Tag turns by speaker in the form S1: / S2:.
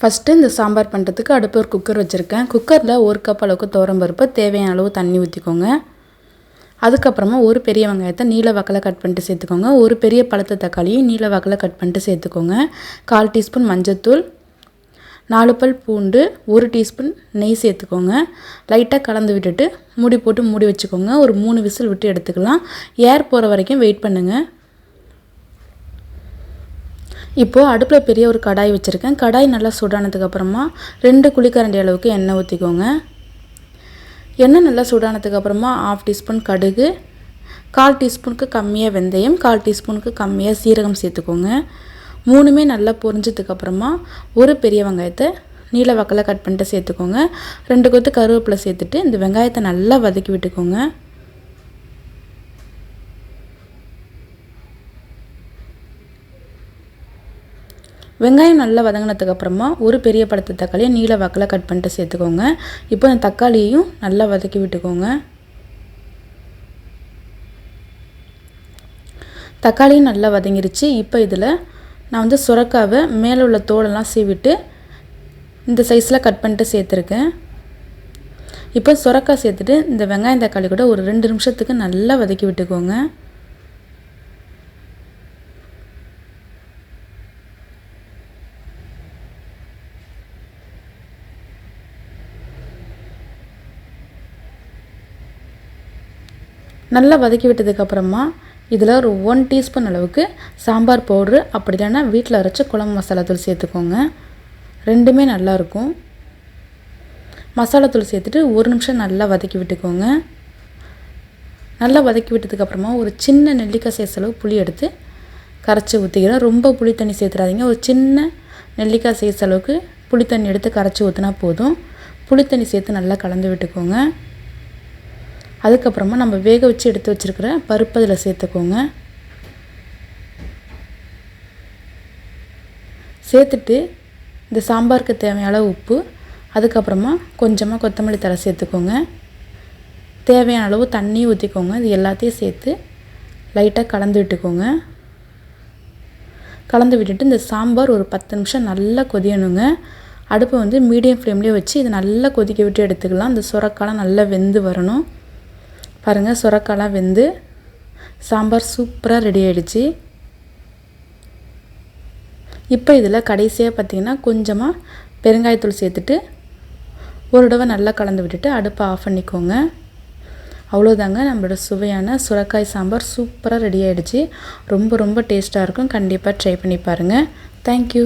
S1: First இந்த சாம்பார் பண்ணுறதுக்கு அடுப்பு ஒரு குக்கர் வச்சுருக்கேன். குக்கரில் ஒரு கப் அளவுக்கு தோரம்பருப்பு தேவையான அளவு தண்ணி ஊற்றிக்கோங்க அதுக்கப்புறமா ஒரு பெரிய வெங்காயத்தை நீல வக்கலை கட் பண்ணிட்டு சேர்த்துக்கோங்க. ஒரு பெரிய பழுத்த தக்காளியும் நீல வக்கலை கட் பண்ணிட்டு சேர்த்துக்கோங்க. கால் டீஸ்பூன் மஞ்சத்தூள் நாலு பல் பூண்டு ஒரு டீஸ்பூன் நெய் சேர்த்துக்கோங்க. லைட்டாக கலந்து விட்டுட்டு மூடி போட்டு மூடி வச்சுக்கோங்க. ஒரு மூணு விசில் விட்டு எடுத்துக்கலாம். ஏர் போகிற வரைக்கும் வெயிட் பண்ணுங்கள் இப்போது அடுப்பில் பெரிய ஒரு கடாய் வச்சுருக்கேன். கடாய் நல்லா சூடானதுக்கப்புறமா ரெண்டு குழிக்கரண்டி அளவுக்கு எண்ணெய் ஊற்றிக்கோங்க எண்ணெய் நல்லா சூடானதுக்கப்புறமா ஆஃப் டீஸ்பூன் கடுகு கால் டீஸ்பூனுக்கு கம்மியாக வெந்தயம் கால் டீஸ்பூனுக்கு கம்மியாக சீரகம் சேர்த்துக்கோங்க. மூணுமே நல்லா பொரிஞ்சதுக்கப்புறமா ஒரு பெரிய வெங்காயத்தை நீல வக்கலை கட் பண்ணிட்டு சேர்த்துக்கோங்க. ரெண்டு கொத்து கருவேப்பிலை சேர்த்துட்டு இந்த வெங்காயத்தை நல்லா வதக்கி விட்டுக்கோங்க. வெங்காயம் நல்லா வதங்கினதுக்கப்புறமா ஒரு பெரிய படத்து தக்காளியை நீல வாக்கில் கட் பண்ணிட்டு சேர்த்துக்கோங்க. இப்போ அந்த தக்காளியையும் நல்லா வதக்கி விட்டுக்கோங்க. தக்காளியும் நல்லா வதங்கிருச்சு. இப்போ இதில் நான் வந்து சுரக்காவை மேலே உள்ள தோலெல்லாம் சீவிட்டு இந்த சைஸில் கட் பண்ணிட்டு சேர்த்துருக்கேன். இப்போ சுரக்காய் சேர்த்துட்டு இந்த வெங்காயம் தக்காளி கூட ஒரு ரெண்டு நிமிஷத்துக்கு நல்லா வதக்கி விட்டுக்கோங்க. நல்லா வதக்கி விட்டதுக்கப்புறமா இதில் ஒரு ஒன் டீஸ்பூன் அளவுக்கு சாம்பார் பவுட்ரு அப்படி இல்லைன்னா வீட்டில் அரைச்ச குழம்பு மசாலா தூள் சேர்த்துக்கோங்க. ரெண்டுமே நல்லாயிருக்கும் மசாலா தூள் சேர்த்துட்டு ஒரு நிமிஷம் நல்லா வதக்கி விட்டுக்கோங்க. நல்லா வதக்கி விட்டதுக்கப்புறமா ஒரு சின்ன நெல்லிக்காய் சேர்த்த அளவு புளி எடுத்து கரைச்சி ஊற்றிக்கிறேன் ரொம்ப புளி தண்ணி சேர்த்துடாதீங்க ஒரு சின்ன நெல்லிக்காய் சேர்த்த அளவுக்கு புளி தண்ணி எடுத்து கரைச்சி ஊற்றினா போதும். புளி தண்ணி சேர்த்து நல்லா கலந்து விட்டுக்கோங்க. அதுக்கப்புறமா நம்ம வேக வச்சு எடுத்து வச்சுருக்கிற பருப்பு அதில் சேர்த்துக்கோங்க. சேர்த்துட்டு இந்த சாம்பாருக்கு தேவையான உப்பு அதுக்கப்புறமா கொஞ்சமாக கொத்தமல்லி தலை சேர்த்துக்கோங்க. தேவையான அளவு தண்ணி ஊற்றிக்கோங்க இது எல்லாத்தையும் சேர்த்து லைட்டாக கலந்து விட்டுக்கோங்க. கலந்து விட்டுட்டு இந்த சாம்பார் ஒரு பத்து நிமிஷம் நல்லா கொதியணுங்க. அடுப்பை வந்து மீடியம் ஃப்ளேம்லேயே வச்சு இதை நல்லா கொதிக்க விட்டு எடுத்துக்கலாம். இந்த சுரக்காலாம் நல்லா வெந்து வரணும். பாருங்கள் சுரக்காலாம் வெந்து சாம்பார் சூப்பராக ரெடி ஆகிடுச்சு இப்போ இதில் கடைசியாக பார்த்திங்கன்னா கொஞ்சமாக பெருங்காயத்தூள் சேர்த்துட்டு ஒரு தடவை நல்லா கலந்து விட்டுட்டு அடுப்பை ஆஃப் பண்ணிக்கோங்க. அவ்வளோதாங்க நம்மளோட சுவையான சுரக்காய் சாம்பார் சூப்பராக ரெடி ஆகிடுச்சு ரொம்ப ரொம்ப டேஸ்ட்டாக இருக்கும். கண்டிப்பாக ட்ரை பண்ணி பாருங்கள் தேங்க்யூ